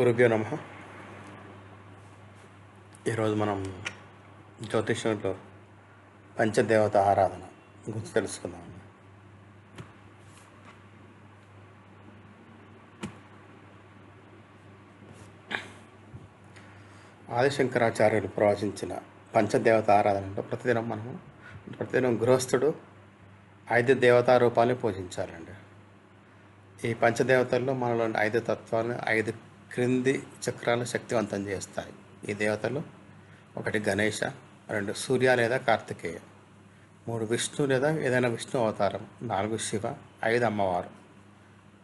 గురుభ్యో నమ. ఈరోజు మనం జ్యోతిష్యంలో పంచదేవత ఆరాధన గురించి తెలుసుకుందాం. ఆదిశంకరాచార్యులు ప్రవచించిన పంచదేవత ఆరాధనలో ప్రతిదినం మనము ప్రతిదినం గృహస్థుడు ఐదు దేవతా రూపాలని పూజించాలండి. ఈ పంచదేవతల్లో మనలోని ఐదు తత్వాలను ఐదు క్రింది చక్రాలు శక్తివంతం చేస్తాయి. ఈ దేవతలు ఒకటి గణేష రెండు సూర్య లేదా కార్తికేయ మూడు విష్ణు లేదా ఏదైనా విష్ణు అవతారం నాలుగు శివ ఐదు అమ్మవారు.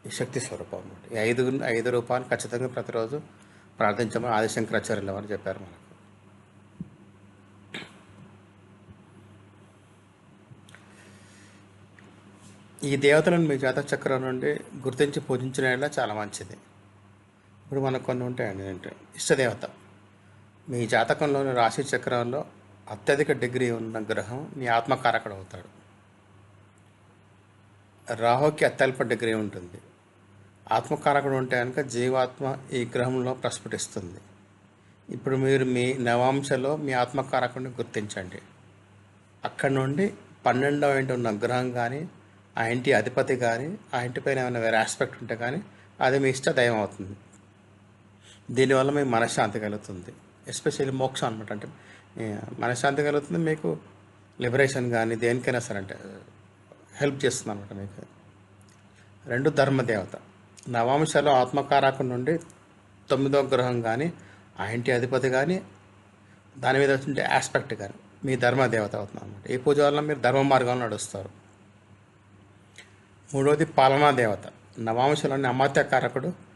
ఈ శక్తి స్వరూపం అన్నమాట ఈ ఐదు ఐదు రూపాయలు ఖచ్చితంగా ప్రతిరోజు ప్రార్థించమని ఆదిశంకరాచార్యులు వారు చెప్పారు మనకు. ఈ దేవతలను మీ జాతక చక్రం నుండి గుర్తించి పూజించిన చాలా మంచిది. ఇప్పుడు మనకు కొన్ని ఉంటాయండి. అంటే ఇష్టదేవత. మీ జాతకంలోని రాశి చక్రంలో అత్యధిక డిగ్రీ ఉన్న గ్రహం మీ ఆత్మకారకుడు అవుతాడు. రాహుకి అత్యల్ప డిగ్రీ ఉంటుంది. ఆత్మకారకుడు ఉంటే కనుక జీవాత్మ ఈ గ్రహంలో ప్రస్ఫుటిస్తుంది. ఇప్పుడు మీరు మీ నవాంశలో మీ ఆత్మకారకుడిని గుర్తించండి. అక్కడి నుండి పన్నెండవ ఇంటి ఉన్న గ్రహం కానీ ఆ ఇంటి అధిపతి కానీ ఆ ఇంటిపైన ఏమైనా వేరే ఆస్పెక్ట్ ఉంటే కానీ అది మీ ఇష్ట దైవం అవుతుంది. దీనివల్ల మీకు మనశ్శాంతి కలుగుతుంది. ఎస్పెషల్లీ మోక్షం అనమాట అంటే మనశ్శాంతి కలుగుతుంది మీకు లిబరేషన్ కానీ దేనికైనా సరే అంటే హెల్ప్ చేస్తుంది అనమాట మీకు. రెండు ధర్మదేవత. నవాంశలో ఆత్మకారకం నుండి తొమ్మిదో గ్రహం కానీ ఆ ఇంటి అధిపతి కానీ దాని మీద వచ్చిన ఆస్పెక్ట్ కానీ మీ ధర్మదేవత అవుతుంది అనమాట ఈ పూజ వల్ల మీరు ధర్మ మార్గంలో నడుస్తారు. మూడవది పాలనా దేవత. నవాంశలోని అమాత్యకారకుడు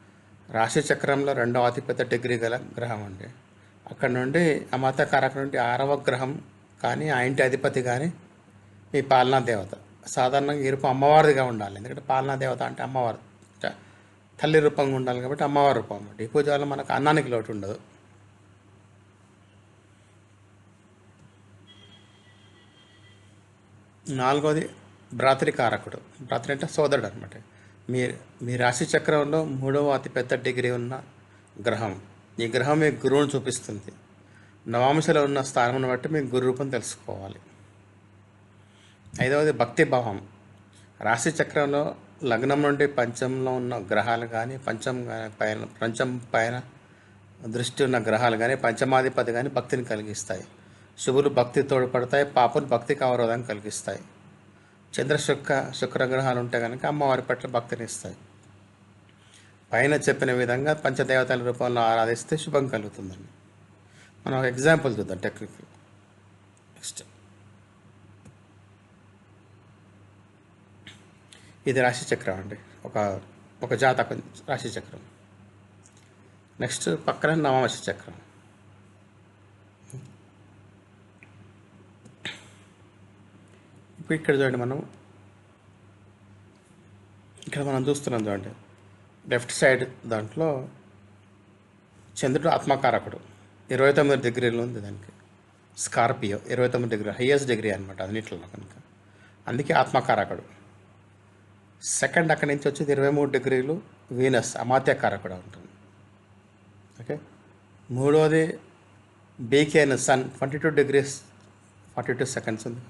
రాశి చక్రంలో రెండవ అతిపెద్ద డిగ్రీ గల గ్రహం అండి. అక్కడ నుండి అమాత్యకారకుడు నుండి ఆరవ గ్రహం కానీ ఆ ఇంటి అధిపతి కానీ మీ పాలనా దేవత. సాధారణంగా ఈ రూపం అమ్మవారిదిగా ఉండాలి. ఎందుకంటే పాలనా దేవత అంటే అమ్మవారు. తల్లి రూపంగా ఉండాలి కాబట్టి అమ్మవారి రూపం. అన్నమాట ఈ పూజ వల్ల మనకు అన్నానికి లోటు ఉండదు. నాలుగోది భ్రాతృకారకుడు. భ్రాతృ అంటే సోదరుడు అనమాట మీ మీ రాశి చక్రంలో మూడవ అతిపెద్ద డిగ్రీ ఉన్న గ్రహం. ఈ గ్రహం మీ గురువును చూపిస్తుంది. నవాంశలో ఉన్న స్థానం బట్టి మీ గురు రూపం తెలుసుకోవాలి. ఐదవది భక్తి భావం. రాశి చక్రంలో లగ్నం నుండి పంచంలో ఉన్న గ్రహాలు కానీ పంచం పైన పంచం పైన దృష్టి ఉన్న గ్రహాలు కానీ పంచమాధిపతి కానీ భక్తిని కలిగిస్తాయి. శుభులు భక్తి తోడ్పడతాయి పాపులు భక్తికి అవరోధం కలిగిస్తాయి. చంద్ర శుక్ర గ్రహాలు ఉంటే కనుక అమ్మవారి పట్ల భక్తిని ఇస్తాయి. పైన చెప్పిన విధంగా పంచదేవతల రూపంలో ఆరాధిస్తే శుభం కలుగుతుందండి. మనం ఒక ఎగ్జాంపుల్ చూద్దాం టెక్నిక్. నెక్స్ట్ ఇది రాశిచక్రం అండి. ఒక ఒక జాతక రాశిచక్రం. నెక్స్ట్ పక్కన నవమశ చక్రం. ఇప్పుడు ఇక్కడ చూడండి మనం. ఇక్కడ మనం చూస్తున్నాం చూడండి. లెఫ్ట్ సైడ్ దాంట్లో చంద్రుడు ఆత్మకారకుడు. ఇరవై తొమ్మిది డిగ్రీలు ఉంది దానికి. స్కార్పియో. ఇరవై తొమ్మిది డిగ్రీ హయ్యెస్ట్ డిగ్రీ అనమాట అన్నింటిలో కనుక. అందుకే ఆత్మకారకుడు. సెకండ్ అక్కడి నుంచి వచ్చేది ఇరవై మూడు డిగ్రీలు వీనస్ అమాత్యకారకుడు ఉంటుంది ఓకే? మూడవది బీకేన్ sun twenty two degrees forty two seconds ఉంది.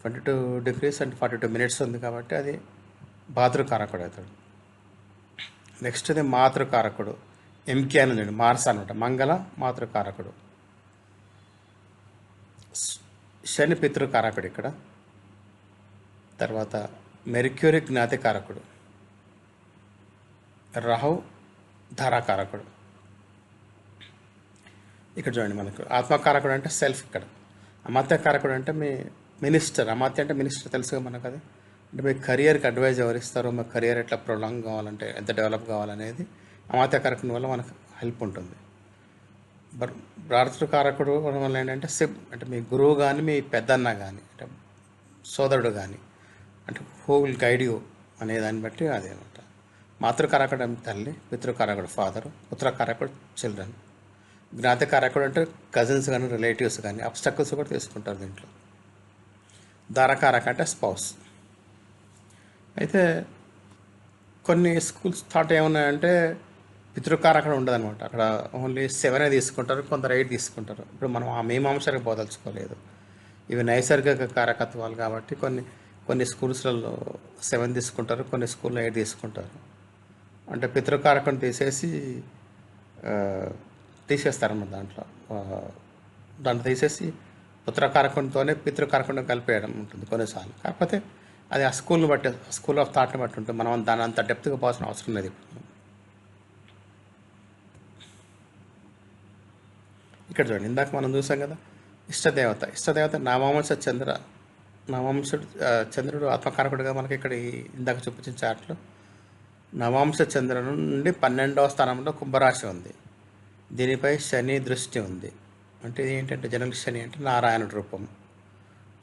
Twenty two degrees and forty two minutes ఉంది కాబట్టి అది భాతృకారకుడు అవుతాడు నెక్స్ట్ ఇది మాతృకారకుడు ఎంకే అని ఉంది. మార్స్ అనమాట మంగళ మాతృకారకుడు. శని పితృకారకుడు ఇక్కడ. తర్వాత మెర్క్యూరి జ్ఞాతికారకుడు. రాహు ధారాకారకుడు. ఇక్కడ చూడండి మనకు. ఆత్మకారకుడు అంటే సెల్ఫ్ ఇక్కడ. అమాత్యకారకుడు అంటే మీ మినిస్టర్ అమాత్య అంటే మినిస్టర్ తెలుసుగా మనకు అది. అంటే మీ కెరియర్కి అడ్వైజ్ ఎవరు ఇస్తారో కెరియర్ ఎట్లా ప్రొలాంగ్ కావాలంటే ఎంత డెవలప్ కావాలనేది అమాత్య అమాత్యకారకుని వల్ల మనకు హెల్ప్ ఉంటుంది. బట్ భారతకారకుడు వల్ల ఏంటంటే సిబ్ అంటే మీ గురువు కానీ మీ పెద్దన్న కానీ అంటే సోదరుడు కానీ అంటే హూ విల్ గైడ్ యూ అనే దాన్ని బట్టి అదే మాతృకారకుడు అంటే తల్లి పితృకారకుడు ఫాదర్ పుత్రకారకుడు చిల్డ్రన్ జ్ఞాతకారకుడు అంటే కజిన్స్ కానీ రిలేటివ్స్ కానీ అబ్స్టకల్స్ కూడా తీసుకుంటారు దీంట్లో. దారకారక అంటే స్పౌస్. అయితే కొన్ని స్కూల్స్ థాట్ ఏమున్నాయంటే పితృకారకం ఉండదన్నమాట. అక్కడ ఓన్లీ సెవెనే తీసుకుంటారు కొందరు ఎయిట్ తీసుకుంటారు. ఇప్పుడు మనం ఆ మీమాంసకి పోదలుచుకోలేదు ఇవి నైసర్గిక కారకత్వాలు కాబట్టి కొన్ని కొన్ని స్కూల్స్లలో సెవెన్ తీసుకుంటారు కొన్ని స్కూల్లో ఎయిట్ తీసుకుంటారు. అంటే పితృకారకం తీసేసి తీసేస్తారన్నమాట దాంట్లో. దాంట్లో తీసేసి పుత్రకారకంతోనే పితృకారకం కలిపేయడం ఉంటుంది కొన్నిసార్లు. కాకపోతే అది ఆ స్కూల్ని బట్టి స్కూల్ ఆఫ్ థాట్ని బట్టి ఉంటుంది. మనం దాని అంత డెప్త్గా పోవాల్సిన అవసరం లేదు ఇప్పుడు. ఇక్కడ చూడండి ఇందాక మనం చూసాం కదా ఇష్టదేవత. ఇష్టదేవత నామాంశ చంద్ర నవాంశుడు చంద్రుడు ఆత్మకారకుడుగా మనకి ఇక్కడ ఇందాక చూపించిన చాట్లో నవాంశ చంద్రుడు నుండి పన్నెండవ స్థానంలో కుంభరాశి ఉంది. దీనిపై శని దృష్టి ఉంది. అంటే ఇది ఏంటంటే జనరల్ శని అంటే నారాయణుడు రూపం.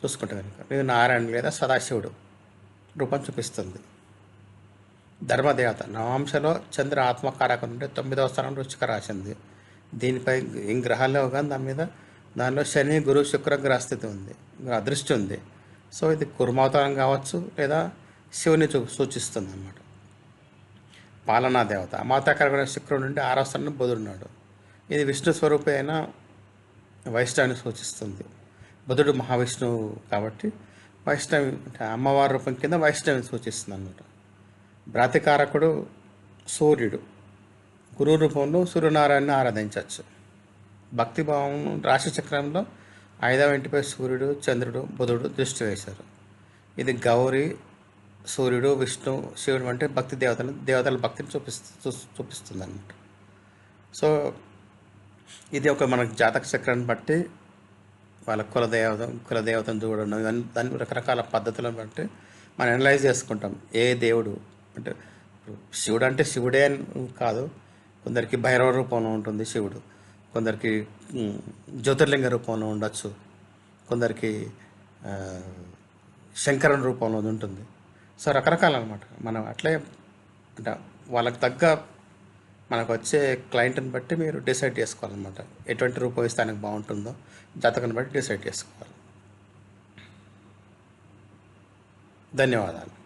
చూసుకుంటే కనుక. ఇది నారాయణ లేదా సదాశివుడు. రూపం చూపిస్తుంది. ధర్మదేవత. నవాంశలో చంద్ర ఆత్మకారకం నుండి తొమ్మిదవ స్థానం రుచిక రాసింది దీనిపై ఈ గ్రహాల్లో కానీ దాని మీద దానిలో శని గురు శుక్ర గ్రహస్థితి ఉంది. అదృష్టి దృష్టి ఉంది. సో ఇది కుర్మావతారం కావచ్చు లేదా శివుని చూ సూచిస్తుంది అన్నమాట పాలనా దేవత. మాతాకరమైన శుక్రుడు నుండి ఆరో స్థానంలో బుధుడున్నాడు ఇది విష్ణు స్వరూపి అయిన వైష్ణవిని సూచిస్తుంది. బుధుడు మహావిష్ణువు కాబట్టి వైష్ణవి అంటే అమ్మవారి రూపం కింద వైష్ణవిని సూచిస్తుంది అన్నమాట భ్రాతికారకుడు సూర్యుడు. గురు రూపంలో సూర్యనారాయణని ఆరాధించవచ్చు. భక్తిభావం రాశిచక్రంలో ఐదవ ఇంటిపై సూర్యుడు చంద్రుడు బుధుడు దృష్టి వేశారు. ఇది గౌరీ సూర్యుడు విష్ణు శివుడు వంటి భక్తి దేవతలు దేవతల భక్తిని చూపిస్తూ చూపిస్తుంది అన్నమాట సో ఇది ఒక మనకు జాతక చక్రాన్ని బట్టి వాళ్ళ కులదేవత కులదేవతను చూడడం ఇవన్నీ దాన్ని రకరకాల పద్ధతులను బట్టి మనం అనలైజ్ చేసుకుంటాం. ఏ దేవుడు? అంటే శివుడు అంటే శివుడే అని కాదు. కొందరికి భైరవ రూపంలో ఉంటుంది శివుడు. కొందరికి జ్యోతిర్లింగ రూపంలో ఉండొచ్చు. కొందరికి ఆ, శంకరుని రూపంలో ఉంటుంది. సో రకరకాల అనమాట మనం అట్లే అంటే వాళ్ళకి తగ్గ మనకు వచ్చే క్లయింట్ని బట్టి మీరు డిసైడ్ చేసుకోవాలన్నమాట. ఎటువంటి రూపం ఇస్తే ఆయనకు బాగుంటుందో జాతకాన్ని బట్టి డిసైడ్ చేసుకోవాలి. ధన్యవాదాలు.